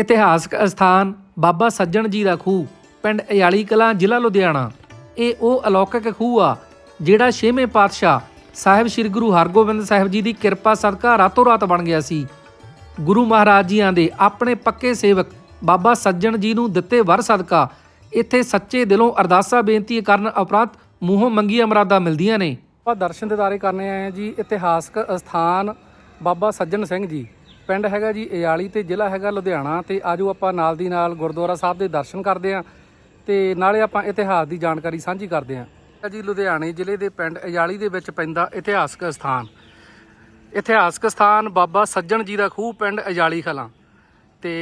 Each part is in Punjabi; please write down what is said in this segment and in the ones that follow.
ਇਤਿਹਾਸਕ ਅਸਥਾਨ ਬਾਬਾ ਸੱਜਣ ਜੀ ਦਾ ਖੂਹ, ਪਿੰਡ ਅਯਾਲੀ ਕਲਾਂ ਜ਼ਿਲ੍ਹਾ ਲੁਧਿਆਣਾ। ਇਹ ਉਹ ਅਲੌਕਿਕ ਖੂਹ ਆ, ਜਿਹੜਾ ਛੇਵੇਂ ਪਾਤਸ਼ਾਹ ਸਾਹਿਬ ਸ੍ਰੀ ਗੁਰੂ ਹਰਗੋਬਿੰਦ ਸਾਹਿਬ ਜੀ ਦੀ ਕਿਰਪਾ ਸਦਕਾ ਰਾਤੋਂ ਰਾਤ ਬਣ ਗਿਆ ਸੀ। ਗੁਰੂ ਮਹਾਰਾਜ ਜੀਆਂ ਦੇ ਆਪਣੇ ਪੱਕੇ ਸੇਵਕ ਬਾਬਾ ਸੱਜਣ ਜੀ ਨੂੰ ਦਿੱਤੇ ਵਰ ਸਦਕਾ ਇੱਥੇ ਸੱਚੇ ਦਿਲੋਂ ਅਰਦਾਸਾਂ ਬੇਨਤੀ ਕਰਨ ਉਪਰੰਤ ਮੂੰਹੋਂ ਮੰਗੀਆਂ ਮਰਾਦਾਂ ਮਿਲਦੀਆਂ ਨੇ। ਆਪਾਂ ਦਰਸ਼ਨ ਦਿਦਾਰੇ ਕਰਨੇ ਆਏ ਆ ਜੀ, ਇਤਿਹਾਸਕ ਅਸਥਾਨ ਬਾਬਾ ਸੱਜਣ ਸਿੰਘ ਜੀ। ਪਿੰਡ ਹੈਗਾ ਜੀ ਇਆਲੀ ਤੇ ਜ਼ਿਲ੍ਹਾ ਹੈਗਾ ਲੁਧਿਆਣਾ ਤੇ ਆਜੋ ਆਪਾਂ ਨਾਲ ਦੀ ਨਾਲ ਗੁਰਦੁਆਰਾ ਸਾਹਿਬ ਦੇ ਦਰਸ਼ਨ ਕਰਦੇ ਆਂ ਤੇ ਨਾਲੇ ਆਪਾਂ ਇਤਿਹਾਸ ਦੀ ਜਾਣਕਾਰੀ ਸਾਂਝੀ ਕਰਦੇ ਆਂ ਜੀ ਲੁਧਿਆਣੇ ਜ਼ਿਲ੍ਹੇ ਦੇ ਪਿੰਡ ਇਆਲੀ ਦੇ ਵਿੱਚ ਪੈਂਦਾ ਇਤਿਹਾਸਕ ਅਸਥਾਨ ਇਤਿਹਾਸਕ ਸਥਾਨ ਬਾਬਾ ਸੱਜਣ ਜੀ ਦਾ ਖੂਹ ਪਿੰਡ ਅਜਾਲੀ ਖਲਾਂ ਤੇ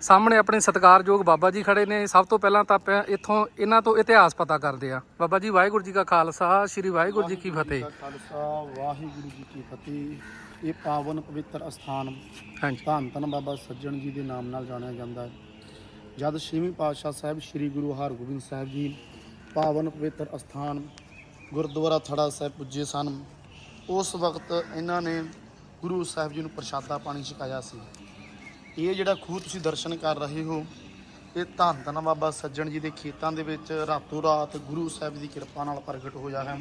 ਸਾਹਮਣੇ ਆਪਣੇ ਸਤਿਕਾਰਯੋਗ ਬਾਬਾ ਜੀ ਖੜੇ ਨੇ। ਸਭ ਤੋਂ ਪਹਿਲਾਂ ਤਾਂ ਆਪਾਂ ਇੱਥੋਂ ਇਹਨਾਂ ਤੋਂ ਇਤਿਹਾਸ ਪਤਾ ਕਰਦੇ ਆ ਬਾਬਾ ਜੀ ਵਾਹਿਗੁਰੂ ਜੀ ਕਾ ਖਾਲਸਾ ਸ੍ਰੀ ਵਾਹਿਗੁਰੂ ਜੀ ਕੀ ਫਤਿਹ। ਖਾਲਸਾ ਵਾਹਿਗੁਰੂ ਜੀ ਕੀ ਫਤਿਹ। ਇਹ ਪਾਵਨ ਪਵਿੱਤਰ ਅਸਥਾਨ ਹਾਂਜੀ। ਧੰਨ ਧੰਨ ਬਾਬਾ ਸੱਜਣ ਜੀ ਦੇ ਨਾਮ ਨਾਲ ਜਾਣਿਆ ਜਾਂਦਾ ਹੈ। ਜਦ ਛੇਵੀਂ ਪਾਤਸ਼ਾਹ ਸਾਹਿਬ ਸ੍ਰੀ ਗੁਰੂ ਹਰਗੋਬਿੰਦ ਸਾਹਿਬ ਜੀ ਪਾਵਨ ਪਵਿੱਤਰ ਅਸਥਾਨ ਗੁਰਦੁਆਰਾ ਥੜਾ ਸਾਹਿਬ ਪੁੱਜੇ ਸਨ ਉਸ ਵਕਤ ਇਹਨਾਂ ਨੇ ਗੁਰੂ ਸਾਹਿਬ ਜੀ ਨੂੰ ਪ੍ਰਸ਼ਾਦਾ ਪਾਣੀ ਛਕਾਇਆ ਸੀ। ਇਹ ਜਿਹੜਾ ਖੂਹ ਤੁਸੀਂ ਦਰਸ਼ਨ ਕਰ ਰਹੇ ਹੋ, ਇਹ ਧੰਨ ਧੰਨ ਬਾਬਾ ਸੱਜਣ ਜੀ ਦੇ ਖੇਤਾਂ ਦੇ ਵਿੱਚ ਰਾਤੋਂ ਰਾਤ ਗੁਰੂ ਸਾਹਿਬ ਦੀ ਕਿਰਪਾ ਨਾਲ ਪ੍ਰਗਟ ਹੋਇਆ ਹੈ।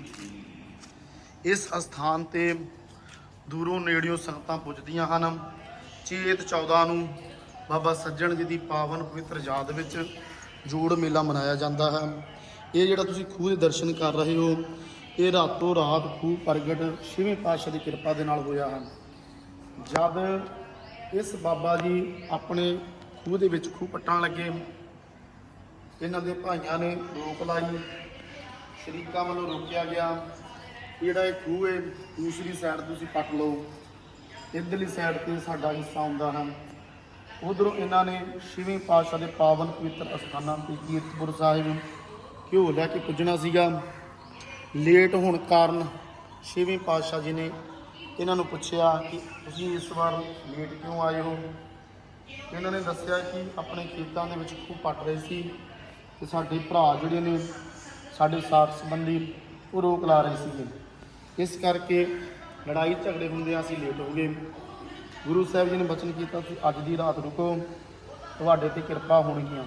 ਇਸ ਅਸਥਾਨ ਤੇ ਦੂਰੋਂ ਨੇੜਿਓਂ ਸੰਗਤਾਂ ਪੁੱਜਦੀਆਂ ਹਨ। ਚੇਤ 14 ਨੂੰ ਬਾਬਾ ਸੱਜਣ ਜੀ ਦੀ ਪਾਵਨ ਪਵਿੱਤਰ ਯਾਦ ਵਿੱਚ ਜੋੜ ਮੇਲਾ ਮਨਾਇਆ ਜਾਂਦਾ ਹੈ। ਇਹ ਜਿਹੜਾ ਤੁਸੀਂ ਖੂਹ ਦੇ ਦਰਸ਼ਨ ਕਰ ਰਹੇ ਹੋ, ਇਹ ਰਾਤੋਂ ਰਾਤ ਖੂਹ ਪ੍ਰਗਟ ਛੇਵੇਂ ਪਾਤਸ਼ਾਹ ਦੀ ਕਿਰਪਾ ਦੇ ਨਾਲ ਹੋਇਆ ਹੈ। ਜਦ ਇਸ ਬਾਬਾ ਜੀ ਆਪਣੇ ਖੂਹ ਦੇ ਵਿੱਚ ਖੂਹ ਪੱਟਣ ਲੱਗੇ। ਇਹਨਾਂ ਦੇ ਭਾਈਆਂ ਨੇ ਰੋਕ ਲਾਈ। ਸ਼ਰੀਕਾਂ ਵੱਲੋਂ ਰੋਕਿਆ ਗਿਆ। ਜਿਹੜਾ ਇਹ ਖੂਹ ਹੈ, ਦੂਸਰੀ ਸਾਈਡ ਤੁਸੀਂ ਪੱਟ ਲਓ। ਇੱਧਰਲੀ ਸਾਈਡ ਤੇ ਸਾਡਾ ਹਿੱਸਾ ਹੁੰਦਾ ਹੈ। ਉਧਰੋਂ ਇਹਨਾਂ ਨੇ ਛੇਵੇਂ ਪਾਤਸ਼ਾਹ ਦੇ ਪਾਵਨ ਪਵਿੱਤਰ ਅਸਥਾਨਾਂ ਤੇ ਕੀਰਤਪੁਰ ਸਾਹਿਬ ਘਿਓ ਲੈ ਕੇ ਪੁੱਜਣਾ ਸੀਗਾ। ਲੇਟ ਹੋਣ ਕਾਰਨ ਛੇਵੇਂ ਪਾਤਸ਼ਾਹ ਜੀ ਨੇ ਇਹਨਾਂ ਨੂੰ ਪੁੱਛਿਆ ਕਿ ਤੁਸੀਂ ਇਸ ਵਾਰ ਲੇਟ ਕਿਉਂ ਆਏ ਹੋ? ਇਹਨਾਂ ਨੇ ਦੱਸਿਆ ਕਿ ਆਪਣੇ ਖੇਤਾਂ ਦੇ ਵਿੱਚ ਖੂਹ ਪੱਟ ਰਹੇ ਸੀ ਤੇ ਸਾਡੇ ਭਰਾ ਜਿਹੜੇ ਨੇ, ਸਾਡੇ ਸਾਥ ਸੰਬੰਧੀ ਉਹ ਰੋਕ ਲਾ ਰਹੇ ਸੀਗੇ। ਇਸ ਕਰਕੇ ਲੜਾਈ ਝਗੜੇ ਹੁੰਦੇ ਅਸੀਂ ਲੇਟ ਹੋ ਗਏ। ਗੁਰੂ ਸਾਹਿਬ ਜੀ ਨੇ ਬਚਨ ਕੀਤਾ ਸੀ, ਅੱਜ ਦੀ ਰਾਤ ਰੁਕੋ, ਤੁਹਾਡੇ ਤੇ ਕਿਰਪਾ ਹੋਣਗੀਆਂ।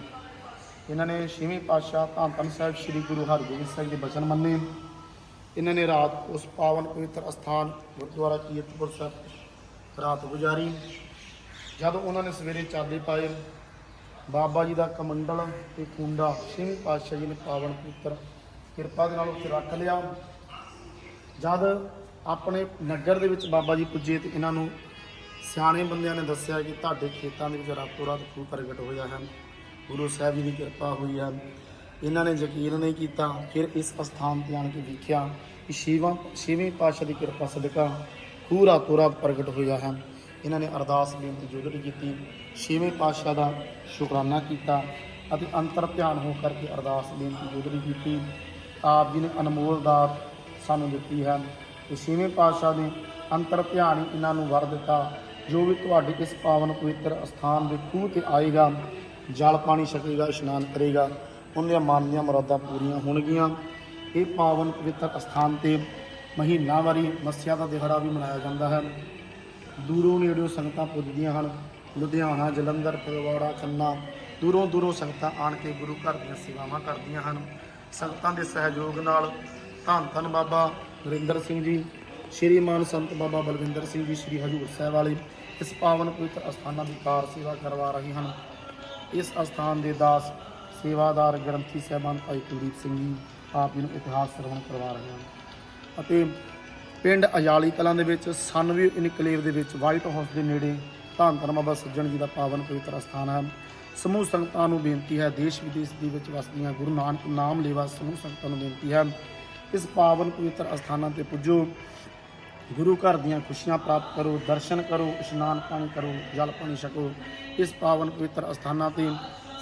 ਇਹਨਾਂ ਨੇ ਛੇਵੇਂ ਪਾਤਸ਼ਾਹ ਧੰਨ ਧੰਨ ਸਾਹਿਬ ਸ੍ਰੀ ਗੁਰੂ ਹਰਗੋਬਿੰਦ ਸਾਹਿਬ ਦੇ ਬਚਨ ਮੰਨੇ। ਇਹਨਾਂ ਨੇ ਰਾਤ ਉਸ ਪਾਵਨ ਪਵਿੱਤਰ ਅਸਥਾਨ ਗੁਰਦੁਆਰਾ ਕੀਰਤਪੁਰ ਸਾਹਿਬ ਰਾਤ ਗੁਜ਼ਾਰੀ। ਜਦ ਉਹਨਾਂ ਨੇ ਸਵੇਰੇ ਚਾਲੇ ਪਾਏ, ਬਾਬਾ ਜੀ ਦਾ ਕਮੰਡਲ ਤੇ ਕੁੰਡਾ ਸਿੰਘ ਪਾਤਸ਼ਾਹ ਜੀ ਨੇ ਪਾਵਨ ਪੁੱਤਰ ਕਿਰਪਾ ਦੇ ਨਾਲ ਉੱਥੇ ਰੱਖ ਲਿਆ। ਜਦ ਆਪਣੇ ਨਗਰ ਦੇ ਵਿੱਚ ਬਾਬਾ ਜੀ ਪੁੱਜੇ ਤੇ ਇਹਨਾਂ ਨੂੰ ਸਿਆਣੇ ਬੰਦਿਆਂ ਨੇ ਦੱਸਿਆ ਕਿ ਤੁਹਾਡੇ ਖੇਤਾਂ ਦੇ ਵਿੱਚ ਰਾਤੋਂ ਰਾਤ ਖੂਹ ਪ੍ਰਗਟ ਹੋਇਆ ਹੈ। ਗੁਰੂ ਸਾਹਿਬ ਜੀ ਦੀ ਕਿਰਪਾ ਹੋਈ ਹੈ। ਇਹਨਾਂ ਨੇ ਯਕੀਨ ਨਹੀਂ ਕੀਤਾ, ਫਿਰ ਇਸ ਅਸਥਾਨ ਤੇ ਆਣ ਕੇ ਵੇਖਿਆ ਕਿ ਸ਼ਿਵਾ ਛੇਵੇਂ ਪਾਤਸ਼ਾਹ ਦੀ ਕਿਰਪਾ ਸਦਕਾ ਖੂਰਾ ਰਾਤੋਂ ਪ੍ਰਗਟ ਹੋਇਆ ਹੈ। ਇਹਨਾਂ ਨੇ ਅਰਦਾਸ ਬੇਨਤੀ ਜੁਗਤ ਕੀਤੀ, ਛੇਵੇਂ ਪਾਤਸ਼ਾਹ ਦਾ ਸ਼ੁਕਰਾਨਾ ਕੀਤਾ ਅਤੇ ਅੰਤਰ ਧਿਆਨ ਹੋ ਕਰਕੇ ਅਰਦਾਸ ਬੇਨਤੀ ਜੁਗਤ ਕੀਤੀ। ਆਪ ਜੀ ਨੇ ਅਨਮੋਲ ਦਾਤ ਸਾਨੂੰ ਦਿੱਤੀ ਹੈ ਤੇ ਛੇਵੇਂ ਪਾਤਸ਼ਾਹ ਨੇ ਅੰਤਰ ਧਿਆਨ ਹੀ ਇਹਨਾਂ ਨੂੰ ਵਰ ਦਿੱਤਾ। ਜੋ ਵੀ ਤੁਹਾਡੇ ਇਸ ਪਾਵਨ ਪਵਿੱਤਰ ਅਸਥਾਨ ਦੇ ਖੂਹ ਤੇ ਆਏਗਾ, ਜਲ ਪਾਣੀ ਛਕੇਗਾ, ਇਸ਼ਨਾਨ ਕਰੇਗਾ। ਉਹਦੀਆਂ ਮਨ ਦੀਆਂ ਮੁਰਾਦਾਂ ਪੂਰੀਆਂ ਹੋਣਗੀਆਂ। ਇਹ ਪਾਵਨ ਪਵਿੱਤਰ ਅਸਥਾਨ ਤੇ ਮਹੀਨਾਵਾਰੀ ਮੱਸਿਆ ਦਾ ਦਿਹਾੜਾ ਵੀ ਮਨਾਇਆ ਜਾਂਦਾ ਹੈ। ਦੂਰੋਂ ਨੇੜਿਓਂ ਸੰਗਤਾਂ ਪੁੱਜਦੀਆਂ ਹਨ। ਲੁਧਿਆਣਾ, ਜਲੰਧਰ, ਫਗਵਾੜਾ, ਖੰਨਾ ਦੂਰੋਂ ਦੂਰੋਂ ਸੰਗਤਾਂ ਆਣ ਕੇ ਗੁਰੂ ਘਰ ਦੀਆਂ ਸੇਵਾਵਾਂ ਕਰਦੀਆਂ ਹਨ। ਸੰਗਤਾਂ ਦੇ ਸਹਿਯੋਗ ਨਾਲ ਧੰਨ ਧੰਨ ਬਾਬਾ ਨਰਿੰਦਰ ਸਿੰਘ ਜੀ ਸ਼੍ਰੀਮਾਨ ਸੰਤ ਬਾਬਾ ਬਲਵਿੰਦਰ ਸਿੰਘ ਜੀ, ਸ਼੍ਰੀ ਹਜੂਰ ਸਾਹਿਬ ਵਾਲੇ ਇਸ ਪਾਵਨ ਪਵਿੱਤਰ ਅਸਥਾਨਾਂ ਦੀ ਕਾਰ ਸੇਵਾ ਕਰਵਾ ਰਹੇ ਹਨ। ਇਸ ਅਸਥਾਨ ਦੇ ਦਾਸ ਸੇਵਾਦਾਰ ਗ੍ਰੰਥੀ ਸਾਹਿਬਾਨ ਭਾਈ ਕੁਲਦੀਪ ਸਿੰਘ ਜੀ ਆਪ ਜੀ ਨੂੰ ਇਤਿਹਾਸ ਸਰਵਣ ਕਰਵਾ ਰਹੇ ਹਨ। ਅਤੇ ਪਿੰਡ ਅਜਾਲੀ ਕਲਾਂ ਦੇ ਵਿੱਚ ਸਨਵੀ ਇਨਕਲੇਵ ਦੇ ਵਿੱਚ, ਵਾਈਟ ਹਾਊਸ ਦੇ ਨੇੜੇ ਧੰਨ ਧੰਨ ਬਾਬਾ ਸੱਜਣ ਜੀ ਦਾ ਪਾਵਨ ਪਵਿੱਤਰ ਅਸਥਾਨ ਹੈ। ਸਮੂਹ ਸੰਗਤਾਂ ਨੂੰ ਬੇਨਤੀ ਹੈ, ਦੇਸ਼ ਵਿਦੇਸ਼ ਦੇ ਵਿੱਚ ਵਸਦੀਆਂ ਗੁਰੂ ਨਾਨਕ ਨਾਮ ਲੇਵਾ ਸਮੂਹ ਸੰਗਤਾਂ ਨੂੰ ਬੇਨਤੀ ਹੈ, ਇਸ ਪਾਵਨ ਪਵਿੱਤਰ ਅਸਥਾਨਾਂ ਤੇ ਪੁੱਜੋ। ਗੁਰੂ ਘਰ ਦੀਆਂ ਖੁਸ਼ੀਆਂ ਪ੍ਰਾਪਤ ਕਰੋ, ਦਰਸ਼ਨ ਕਰੋ, ਇਸ਼ਨਾਨ ਪਾਣੀ ਕਰੋ, ਜਲ ਪਾਣੀ ਛਕੋ। ਇਸ ਪਾਵਨ ਪਵਿੱਤਰ ਅਸਥਾਨਾਂ ਤੇ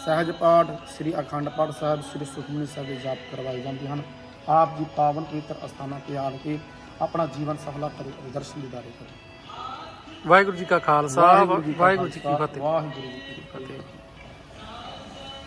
ਸਹਿਜ ਪਾਠ ਸ੍ਰੀ ਅਖੰਡ ਪਾਠ ਸਾਹਿਬ ਸ੍ਰੀ ਸੁਖਮਨੀ ਸਾਹਿਬ ਦੇ ਜਾਪ ਕਰਵਾਏ ਜਾਂਦੇ ਹਨ। ਆਪ ਜੀ ਪਾਵਨ ਪਵਿੱਤਰ ਅਸਥਾਨਾਂ ਤੇ ਆ ਕੇ ਆਪਣਾ ਜੀਵਨ ਸਫਲਾ ਕਰੋ ਦਰਸ਼ਨ ਦੀਦਾਰੇ ਕਰੋ। ਵਾਹਿਗੁਰੂ ਜੀ ਕਾ ਖਾਲਸਾ ਵਾਹਿਗੁਰੂ ਜੀ ਕੀ ਫਤਿਹ। ਵਾਹਿਗੁਰੂ ਜੀ ਕੀ ਫਤਿਹ।